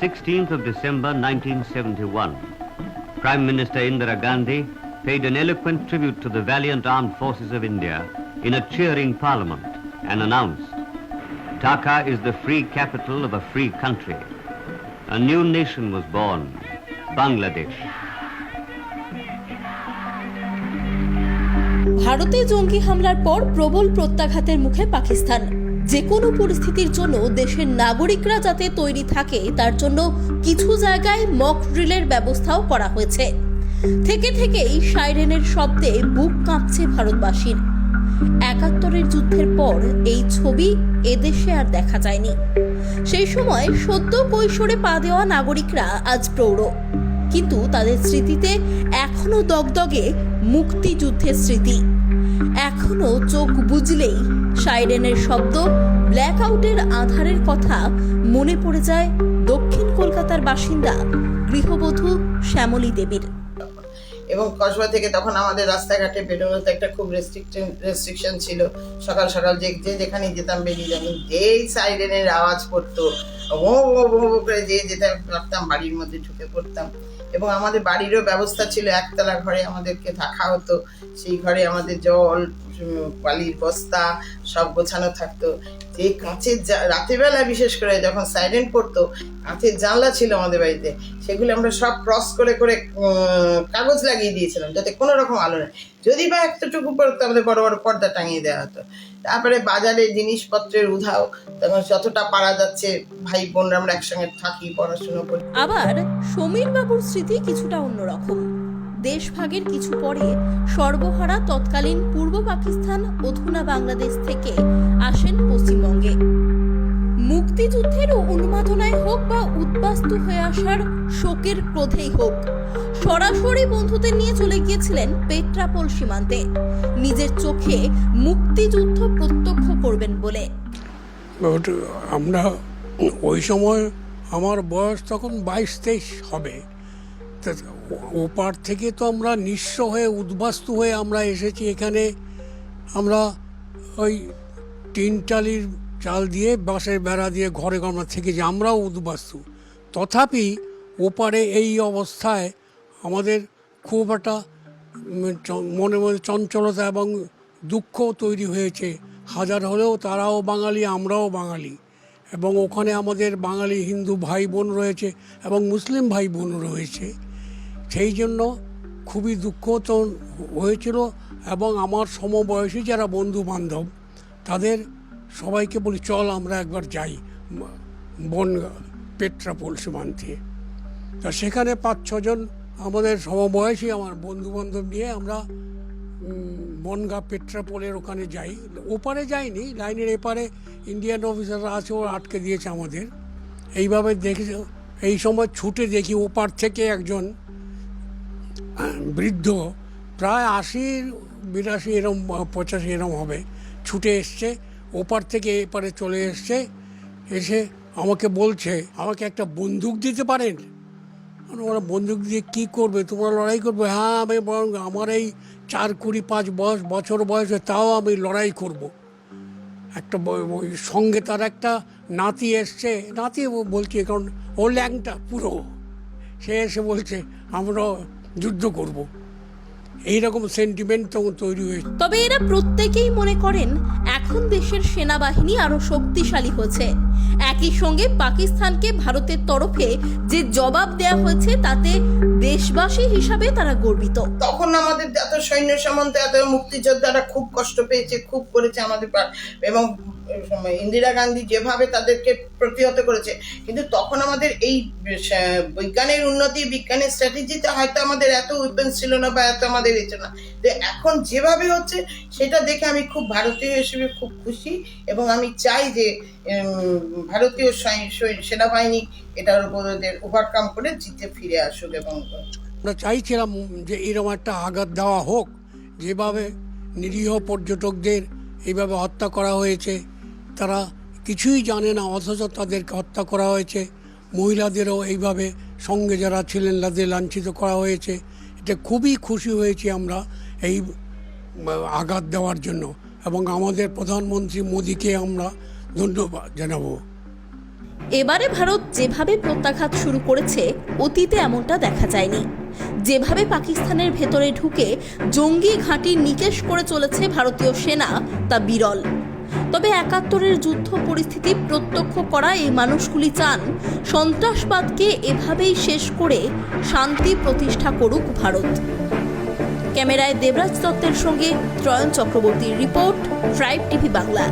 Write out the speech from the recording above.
16th of December 1971, Prime Minister Indira Gandhi paid an eloquent tribute to the valiant armed forces of India in a cheering parliament and announced, Dhaka is the free capital of a free country. A new nation was born, Bangladesh. ভারতে জঙ্গি হামলার পর প্রবল প্রত্যাঘাতের মুখে পাকিস্তান যে কোনো পরিস্থিতির জন্য দেশের নাগরিকরা যাতে তৈরি থাকে, তার জন্য কিছু জায়গায় মক ড্রিলের ব্যবস্থাও করা হয়েছে। থেকে থেকেই সাইরেনের শব্দে বুক কাঁপছে ভারতবাসীর। একাত্তরের যুদ্ধের পর এই ছবি এদেশে আর দেখা যায়নি। সেই সময় সদ্য কৈশোরে পা দেওয়া নাগরিকরা আজ প্রৌঢ়। কিন্তু তাদের স্মৃতিতে এখনও দগদগে মুক্তিযুদ্ধের স্মৃতি। এখনও চোখ বুঝলেই সাইরেনের শব্দ ব্ল্যাক আউটের আধারের কথা মনে পড়ে যায় দক্ষিণ কলকাতার বাসিন্দা গৃহবধূ শ্যামলী দেবীর। এবং কসবা থেকে তখন আমাদের রাস্তাঘাটে বেরোনোতে একটা খুব রেস্ট্রিকশন রেস্ট্রিকশন ছিল। সকাল সকাল যে যে যেখানে যেতাম বেরিয়ে যেতাম যেই সাইরেনের আওয়াজ পড়তো। ও ও, করে যে যেতে পারতাম, বাড়ির মধ্যে ঢুকে পড়তাম। এবং আমাদের বাড়িরও ব্যবস্থা ছিল একতলা ঘরে আমাদেরকে থাকা হতো। সেই ঘরে আমাদের জল বালির বস্তা, সব গোছানো থাকতো। যে কাঁচের রাতেরবেলা বিশেষ করে যখন সাইরেন পড়তো, কাঁচের জানলা ছিল আমাদের বাড়িতে, সেগুলো আমরা সব ক্রস করে করে কাগজ লাগিয়ে দিয়েছিলাম, যাতে কোনো রকম আলো নেই যদি বা একটুটুকু পড়তো, আমাদের বড় বড় পর্দা টাঙিয়ে দেওয়া হতো। তারপরে বাজারে জিনিসপত্রের উধাও, তখন যতটা পারা যাচ্ছে, ভাই বোনরা আমরা একসঙ্গে থাকি, পড়াশুনো করি। আবার সমীর বাবুর স্মৃতি কিছুটা অন্যরকম। দেশভাগের কিছু পরে সর্বহারা তৎকালীন পূর্ব পাকিস্তান, অধুনা বাংলাদেশ থেকে আসেন পশ্চিমবঙ্গে। মুক্তিযুদ্ধের উন্মাদনায় হোক বা উদ্বাস্তু হয়ে আসার শোকের ক্রোধেই হোক, সরাসরি বন্ধুদের নিয়ে চলে গিয়েছিলেন পেট্রাপোল সীমান্তে। নিজের চোখে মুক্তিযুদ্ধ প্রত্যক্ষ করবেন বলে। আমরা ওই সময় আমার বয়স তখন বাইশ তেইশ হবে। ওপার থেকে তো আমরা নিঃস্ব হয়ে, উদ্বাস্তু হয়ে আমরা এসেছি এখানে। আমরা ওই টিন টালির চাল দিয়ে, বাঁশের বেড়া দিয়ে, ঘরে আমরা থেকেছি আমরাও উদ্বাস্তু। তথাপি ওপারে এই অবস্থায় আমাদের খুব একটা মনে মনে চঞ্চলতা এবং দুঃখ তৈরি হয়েছে। হাজার হলেও তারাও বাঙালি, আমরাও বাঙালি। এবং ওখানে আমাদের বাঙালি হিন্দু ভাই বোন রয়েছে এবং মুসলিম ভাই বোন রয়েছে। সেই জন্য খুবই দুঃখ তো হয়েছিল এবং আমার সমবয়সী যারা বন্ধু বান্ধব তাদের সবাইকে বলি, চল আমরা একবার যাই বন পেট্রাপোল সীমান্তে তা সেখানে পাঁচ, ছজন আমাদের সমবয়সী আমার বন্ধু বান্ধব নিয়ে আমরা বনগা পেট্রাপোলের ওখানে যাই। ওপারে যাইনি, লাইনের এপারে ইন্ডিয়ান অফিসাররা আছে, ওরা আটকে দিয়েছে আমাদের। এইভাবে দেখে, এই সময় ছুটে দেখি ওপার থেকে একজন বৃদ্ধ, প্রায় আশি, বিরাশি এরম, পঁচাশি এরম হবে। ছুটে এসছে, ওপার থেকে এপারে চলে এসছে, এসে আমাকে বলছে, আমাকে একটা বন্দুক দিতে পারেন? ওরা বন্দুক দিয়ে কী করবে? তোমরা লড়াই করবে? হ্যাঁ আমি আমার এই চার কুড়ি পাঁচ বয়স, বছর বয়সে তাও আমি লড়াই করব। একটা ওই সঙ্গে তার একটা নাতি এসছে। নাতি বলছি, কারণ ও ল্যাংটা পুরো। সে এসে বলছে, আমরা যুদ্ধ করব। এইরকম সেন্টিমেন্ট তখন তৈরি হয়েছে। তবে এরা প্রত্যেকেই মনে করেন এখন দেশের সেনাবাহিনী আরও শক্তিশালী হয়েছে একই সঙ্গে পাকিস্তানকে ভারতের তরফে যে জবাব দেয়া হয়েছে তাতে দেশবাসী হিসাবে তারা গর্বিত। তখন আমাদের এত সৈন্য সামন্ত এত মুক্তিযোদ্ধারা খুব কষ্ট পেয়েছে খুব করেছে আমাদের এবং ইন্দিরা গান্ধী যেভাবে তাদেরকে প্রতিহত করেছে, কিন্তু তখন আমাদের এই বিজ্ঞানের উন্নতি, বিজ্ঞানের স্ট্র্যাটেজিতে হয়তো আমাদের এত উইপেন্স ছিল না বা এত আমাদের এ ছিল না। তো এখন যেভাবে হচ্ছে, সেটা দেখে আমি খুব ভারতীয় হিসেবে খুব খুশি এবং আমি চাই যে ভারতীয় সেনাবাহিনী এটার উপর ওদের ওভারকাম করে জিতে ফিরে আসুক এবং আমরা চাইছিলাম যে এরকম একটা আঘাত দেওয়া হোক, যেভাবে নিরীহ পর্যটকদের এইভাবে হত্যা করা হয়েছে তারা কিছুই জানে না, অথচ তাদেরকে হত্যা করা হয়েছে। মহিলাদেরও এইভাবে সঙ্গে যারা ছিলেন তাদের লাঞ্ছিত করা হয়েছে। এটা খুবই খুশি হয়েছি আমরা এই আঘাত দেওয়ার জন্য। এবং আমাদের প্রধানমন্ত্রী মোদীকে আমরা ধন্যবাদ জানাব। এবারে ভারত যেভাবে প্রত্যাঘাত শুরু করেছে, অতীতে এমনটা দেখা যায়নি। যেভাবে পাকিস্তানের ভেতরে ঢুকে জঙ্গি ঘাঁটি নিকেশ করে চলেছে ভারতীয় সেনা, তা বিরল। তবে একাত্তরের যুদ্ধ পরিস্থিতি প্রত্যক্ষ করা এই মানুষগুলি চান। সন্ত্রাসবাদকে এভাবেই শেষ করে শান্তি প্রতিষ্ঠা করুক ভারত। ক্যামেরায় দেবরাজ দত্তের সঙ্গে ত্রয়ন চক্রবর্তীর রিপোর্ট ট্রাইব টিভি বাংলা।